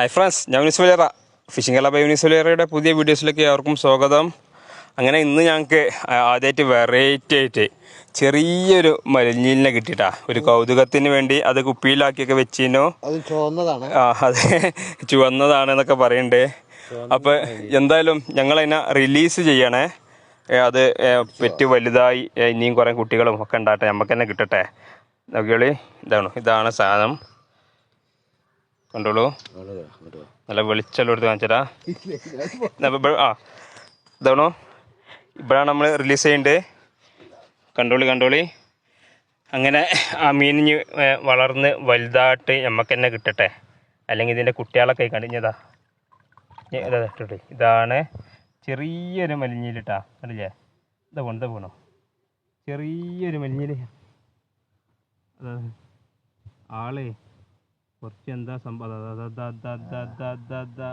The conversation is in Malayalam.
ഹായ് ഫ്രണ്ട്സ് ഞാൻ യൂണിസ് വലിയറ ഫിഷിംഗ് അല്ല ബൈ യൂനിസ് വലിയറയുടെ പുതിയ വീഡിയോസിലേക്ക് അവർക്കും സ്വാഗതം. അങ്ങനെ ഇന്ന് ഞങ്ങൾക്ക് ആദ്യമായിട്ട് വെറൈറ്റി ആയിട്ട് ചെറിയൊരു മരഞ്ഞീലിനെ കിട്ടിയിട്ടാ. ഒരു കൗതുകത്തിന് വേണ്ടി അത് കുപ്പിയിലാക്കിയൊക്കെ വെച്ചിനോ ആ അത് ചുവന്നതാണ് എന്നൊക്കെ പറയണ്ടേ. അപ്പോൾ എന്തായാലും ഞങ്ങൾ അതിനെ റിലീസ് ചെയ്യണേ അത് പെറ്റ് വലുതായി ഇനിയും കുറേ കുട്ടികളും ഒക്കെ ഉണ്ടാട്ടെ നമുക്ക് തന്നെ കിട്ടട്ടെ. നോക്കിയോളി. ഇതാണ് ഇതാണ് സാധനം. കണ്ടോളൂ. നല്ല വെളിച്ചെല്ലാം എടുത്ത് കാണിച്ചടാ. ആ ഇതാണോ? ഇപ്പോഴാണ് നമ്മൾ റിലീസ് ചെയ്യേണ്ടത് കണ്ടോളി കണ്ടോളി. അങ്ങനെ ആ മീനിഞ്ഞ് വളർന്ന് വലുതായിട്ട് നമുക്ക് തന്നെ കിട്ടട്ടെ. അല്ലെങ്കിൽ ഇതിന്റെ കുട്ടികളൊക്കെ കണ്ടിഞ്ഞതാ ഇതാ. ഇട്ടിട്ട്. ഇതാണ് ചെറിയൊരു മലിഞ്ഞിലിട്ടാ. കണ്ടില്ലേ? ഇതാ കൊണ്ട് ഇതാ പോണോ. ചെറിയൊരു മലിഞ്ഞിൽ. ആളേ ആളെ por cien da da da da da da da da.